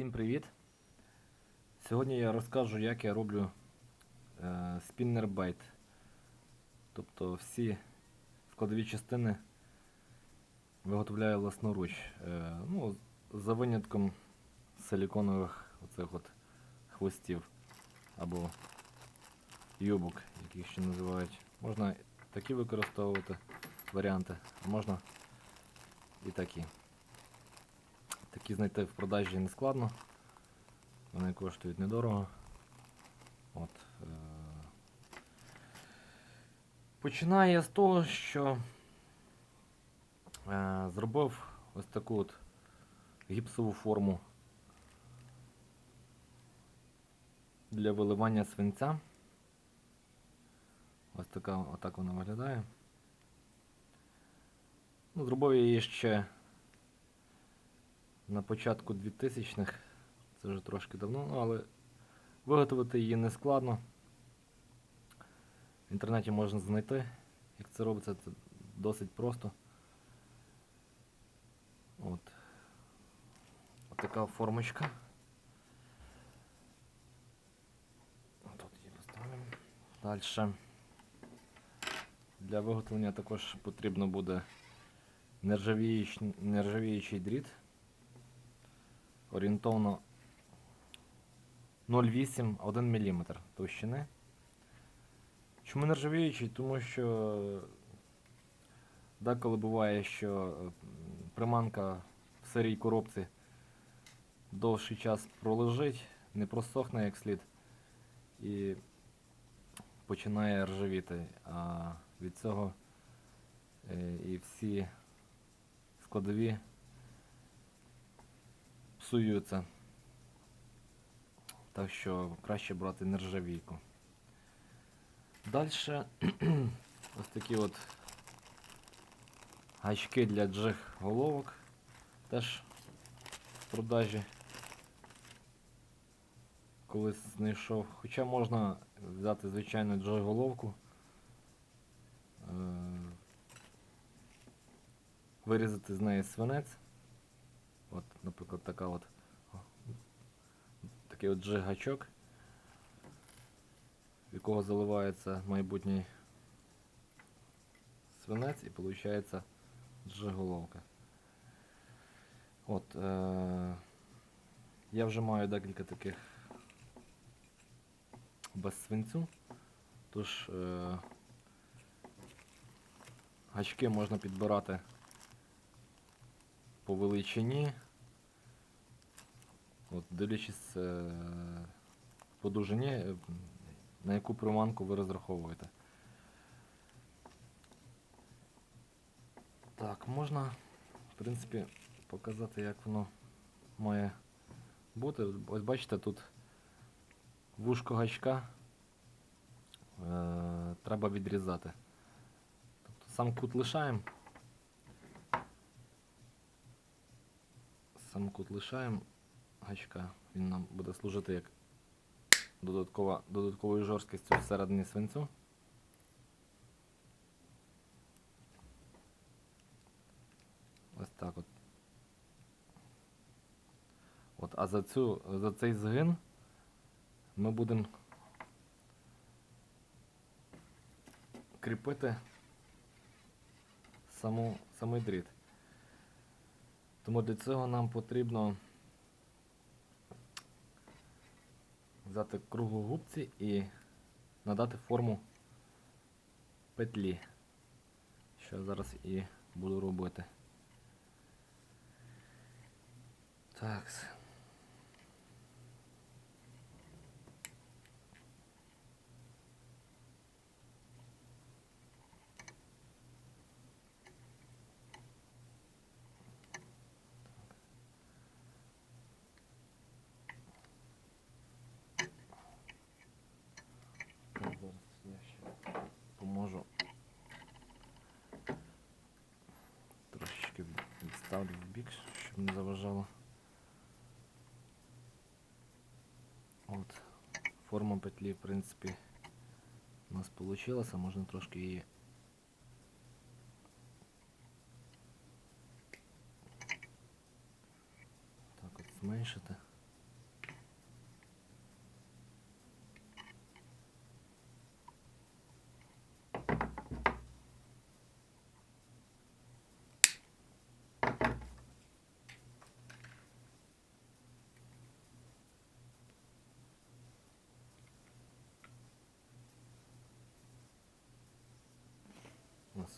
Всім привіт! Сьогодні я розкажу, як я роблю е, спіннербайт. Тобто всі складові частини виготовляю власноруч. Е, ну, за винятком силіконових оцих от хвостів або юбок, яких ще називають. Можна такі використовувати варіанти, а можна і такі. Такі знайти в продажі не складно. Вони коштують недорого. От, е... Починаю я з того, що е... зробив ось таку от гіпсову форму для виливання свинця. Ось така отак вона виглядає. Ну, зробив я її ще на початку 2000-х, це вже трошки давно, ну, але виготовити її не складно. В інтернеті можна знайти, як це робиться, це досить просто. От. От така формочка. Тут її поставимо. Далі. Для виготовлення також потрібно буде нержавіючий, нержавіючий дріт орієнтовно 0,8-1 мм товщини. Чому нержавіючий? Тому що деколи буває, що е, приманка в сирій коробці довший час пролежить, не просохне як слід і починає ржавіти. А від цього е, і всі складові псуються. Так що краще брати нержавійку. Далі ось такі от гачки для джиг головок теж в продажі колись знайшов. Хоча можна взяти звичайну джиг головку, е, вирізати з неї свинець. От, наприклад, така от такий от джигачок, в якого заливається майбутній свинець і виходить джиголовка. От, е- я вже маю декілька таких без свинцю, тож е- гачки можна підбирати по величині. От, дивлячись е, по довжині, е, на яку приманку ви розраховуєте. Так, можна, в принципі, показати, як воно має бути. Ось бачите, тут вушко гачка е, треба відрізати. Тобто сам кут лишаємо. Сам кут лишаємо гачка, він нам буде служити як додаткова, додатковою жорсткістю всередині свинцю. Ось так от. От, а за цю, за цей згин ми будемо кріпити саму, самий дріт. Тому для цього нам потрібно взяти круглу губці і надати форму петлі, що я зараз і буду робити. Так, поможу. Трошечки відставлю в бік, щоб не заважало. От, форма петлі, в принципі, у нас вийшла, можна трошки її так от зменшити.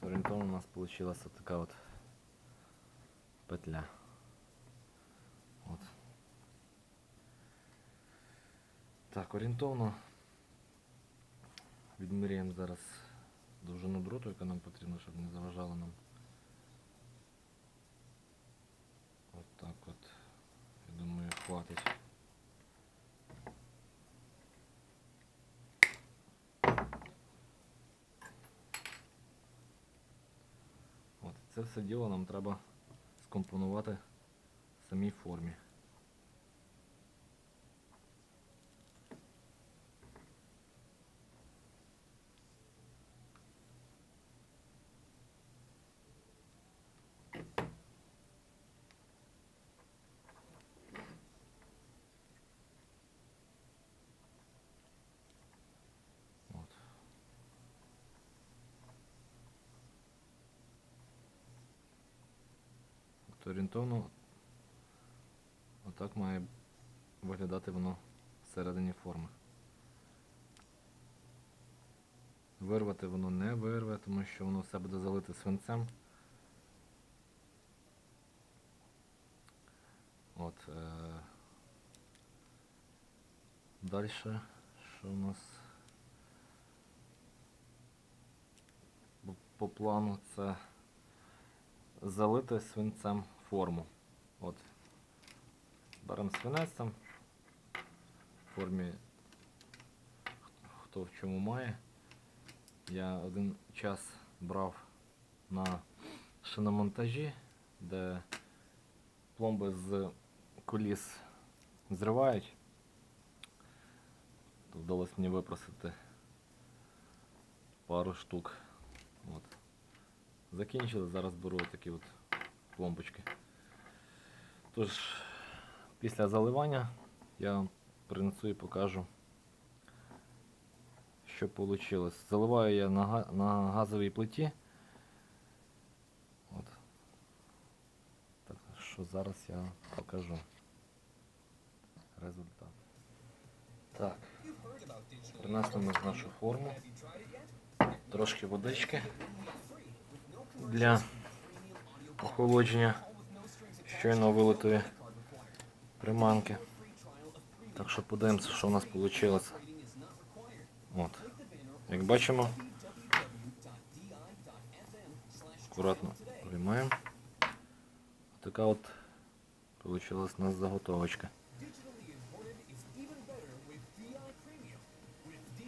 Орієнтовно у нас вийшла така от петля. От. Так, орієнтовно відміряємо зараз довжину дроту, яка нам потрібна, щоб не заважало нам. От так от. Я думаю, хватить. От, це все діло нам треба скомпонувати в самій формі. От. От орієнтовно отак має виглядати воно всередині форми. Вирвати воно не вирве, тому що воно все буде залите свинцем. От. Е- Далі, що у нас по, плану це залити свинцем форму. От. Беремо свинець там в формі хто в чому має. Я один час брав на шиномонтажі, де пломби з коліс зривають. Вдалося мені випросити пару штук. От. Закінчили, зараз беру такі от пломбочки. Тож, після заливання я вам принесу і покажу, що вийшло. Заливаю я на, газовій плиті. От. Так що зараз я покажу результат. Так, принесли ми нашу форму. Трошки водички для охолодження щойно вилитої приманки. Так що подивимося, що у нас вийшло. От. Як бачимо, акуратно приймаємо. Така от вийшла у нас заготовочка.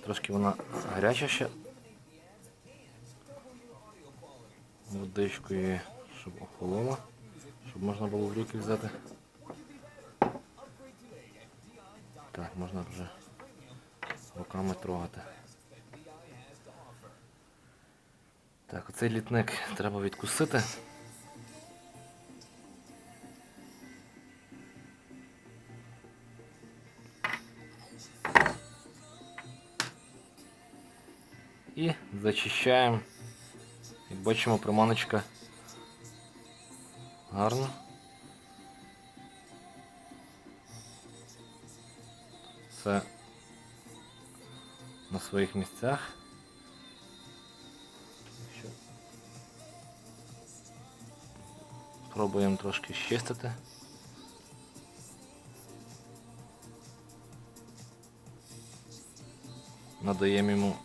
Трошки вона гаряча ще. Водичку її, щоб охолола, щоб можна було в руки взяти. Так, можна вже руками трогати. Так, оцей літник треба відкусити. І зачищаємо. Як бачимо, приманочка гарна. Все на своїх місцях. Пробуємо трошки щистити. Надаємо йому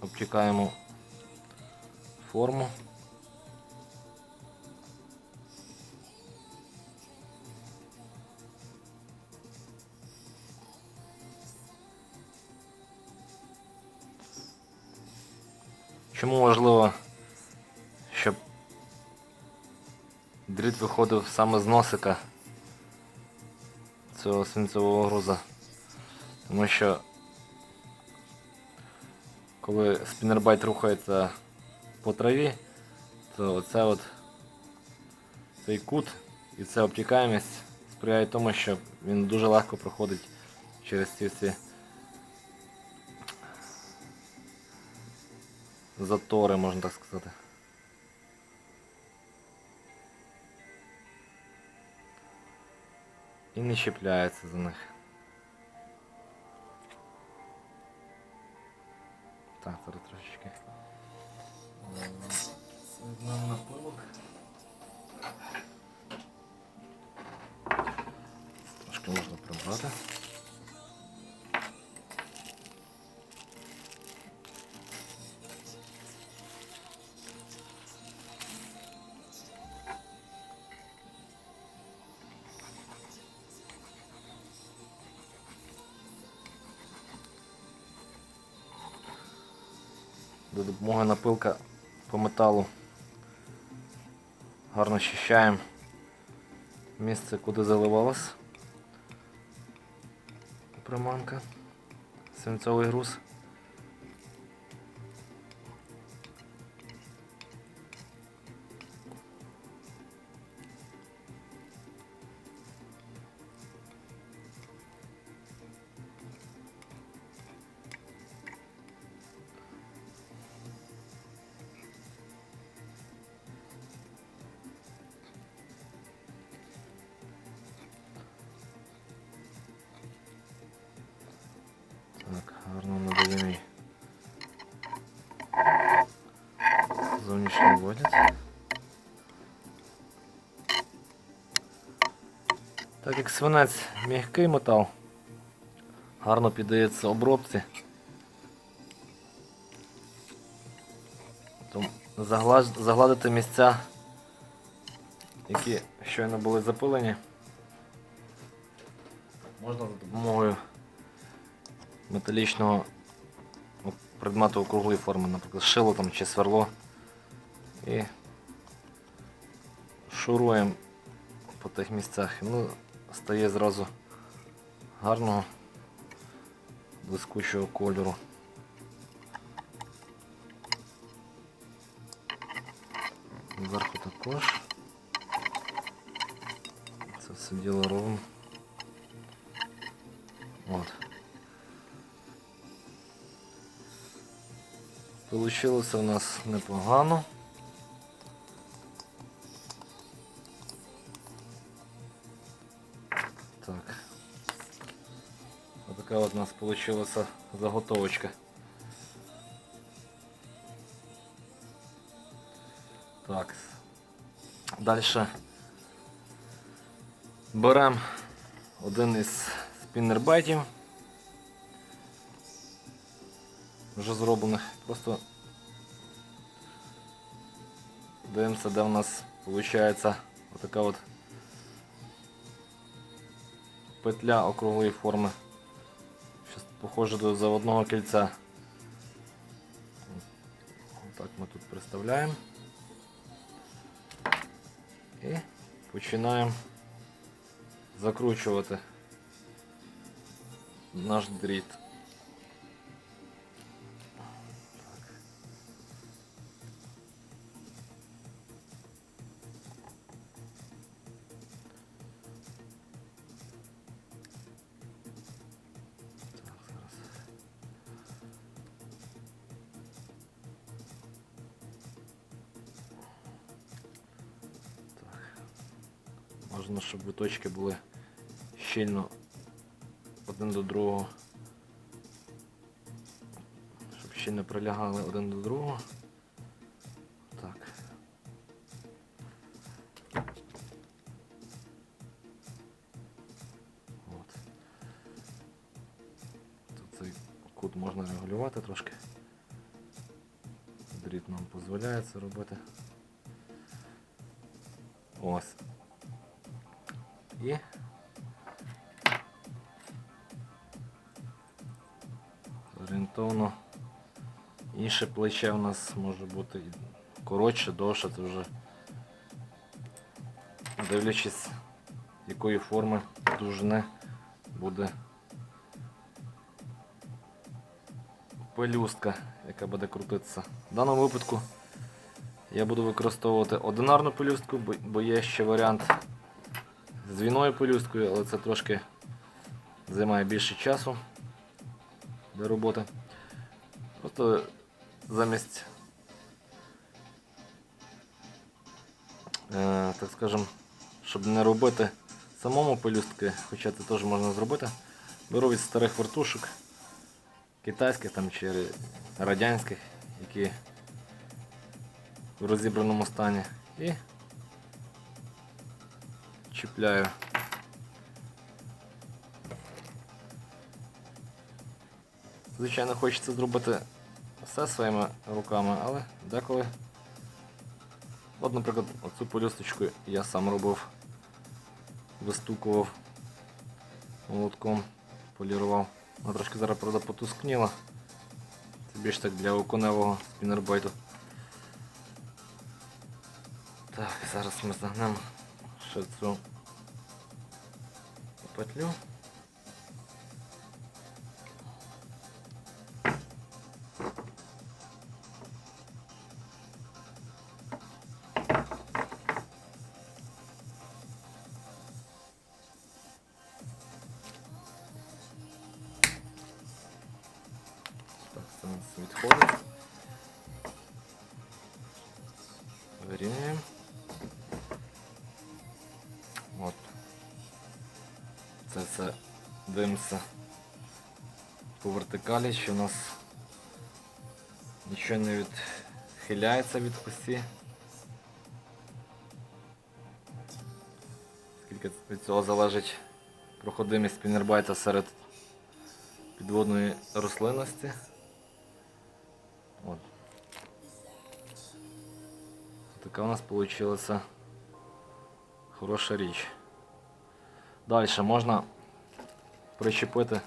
обтікаємо форму. Чому важливо, щоб дріт виходив саме з носика цього свинцевого груза? Тому що коли спінербайт рухається по траві, то оце от цей кут і ця обтікаємість сприяє тому, що він дуже легко проходить через ці всі затори, можна так сказати. І не чіпляється за них. Так, зараз трошечки Соєднаємо напилок. Трошки можна прибрати. За допомогою напилка по металу гарно очищаємо місце, куди заливалась приманка, свинцовий груз. Гарно надаємо їй зовнішній водець. Так як свинець м'який метал, гарно піддається обробці. То загладити місця, які щойно були запилені, можна за допомогою металічного предмету округлої форми, наприклад, шило там чи сверло. І шуруємо по тих місцях. Ну, стає зразу гарного блискучого кольору. Зверху також. Це все діло робимо. От. Получилося у нас непогано. Так. Отака от у нас получилася заготовочка. Так. Далі беремо один із спіннербайтів. Вже зроблених. Просто дивимося, де у нас виходить отака от петля округлої форми. Щось похоже до заводного кільця. Так ми тут представляємо. І починаємо закручувати наш дріт. Можна, щоб виточки були щільно один до другого. Щоб щільно прилягали один до другого. Так. От. Тут цей кут можна регулювати трошки. Дріт нам дозволяє це робити. І орієнтовно інше плече у нас може бути коротше, довше, це вже дивлячись якої форми довжини буде пелюстка, яка буде крутитися. В даному випадку я буду використовувати одинарну пелюстку, бо є ще варіант з двійною пелюсткою, але це трошки займає більше часу для роботи. Просто замість, е, так скажем, щоб не робити самому пелюстки, хоча це теж можна зробити, беру від старих вертушок, китайських там чи радянських, які в розібраному стані. І чіпляю. Звичайно, хочеться зробити все своїми руками, але деколи. От, наприклад, оцю полюсточку я сам робив, вистукував молотком, полірував. Вона трошки зараз правда потускніла. Це більш так для оконевого спінербайту. Так, зараз ми загнемо ще цю петлю. Це все дивимося по вертикалі, що у нас нічого не відхиляється від осі. Скільки від цього залежить проходимість спінербайта серед підводної рослинності. От. Така у нас вийшла хороша річ. Далі можна причепити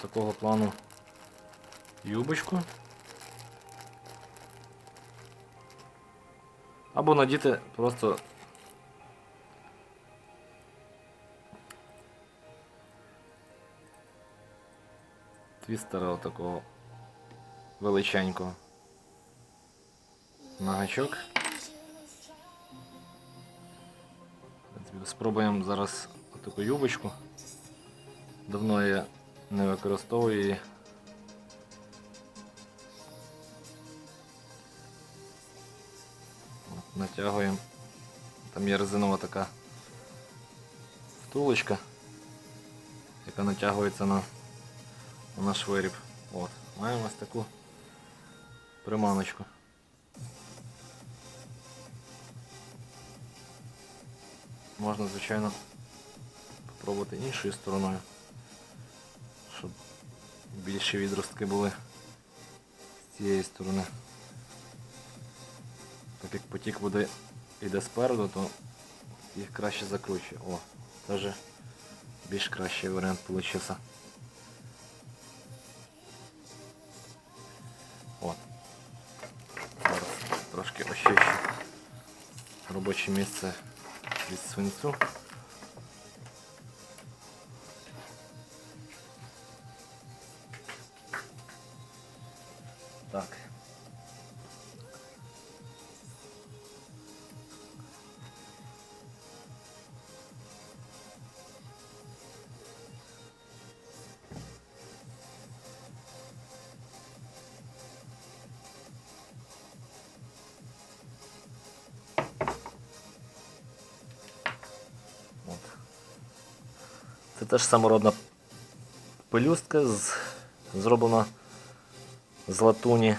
такого плану юбочку. Або надіти просто твістера отакого величенького на гачок. Спробуємо зараз таку юбочку. Давно я не використовую її. Натягуємо. Там є резинова така втулочка, яка натягується на, на наш виріб. От, маємо ось таку приманочку. Можна, звичайно, спробувати іншою стороною, щоб більші відростки були з цієї сторони. Так як потік води йде спереду, то їх краще закручує. О, вже більш кращий варіант вийшов. Зараз трошки очищу робоче місце від свинцю. Так. Теж самородна пелюстка, з, зроблена з латуні.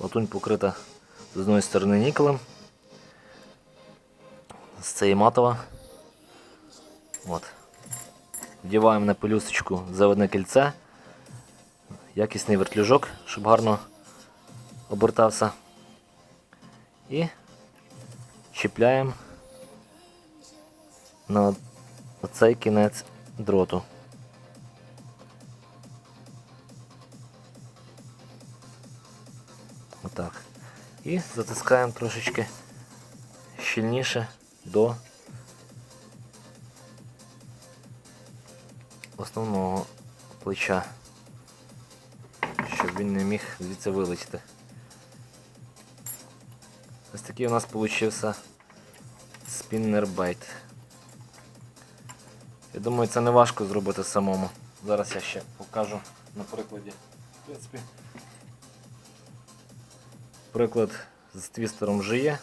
Латунь покрита з одної сторони нікелем. З цієї матова. От. Вдіваємо на пелюсточку заводне кільце, якісний вертлюжок, щоб гарно обертався. І чіпляємо на оцей кінець дроту. Отак. І затискаємо трошечки щільніше до основного плеча, щоб він не міг звідси вилетіти. Ось такий у нас получився спіннербайт. Я думаю, це не важко зробити самому. Зараз я ще покажу на прикладі. В принципі, приклад з твістером вже є.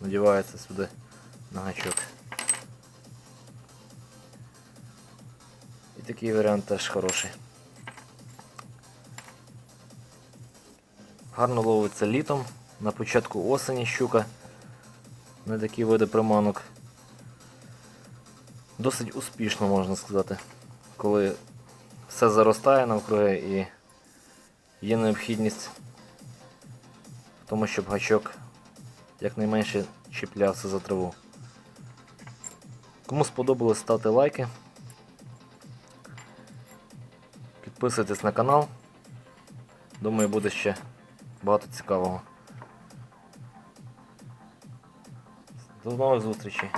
Надівається сюди на гачок. І такий варіант теж хороший. гарно ловиться літом, на початку осені щука на такі види приманок. Досить успішно можна сказати, коли все заростає навкруги і є необхідність в тому, щоб гачок якнайменше чіплявся за траву. Кому сподобалось, ставте лайки. Підписуйтесь на канал. Думаю, буде ще багато цікавого. До нових зустрічей.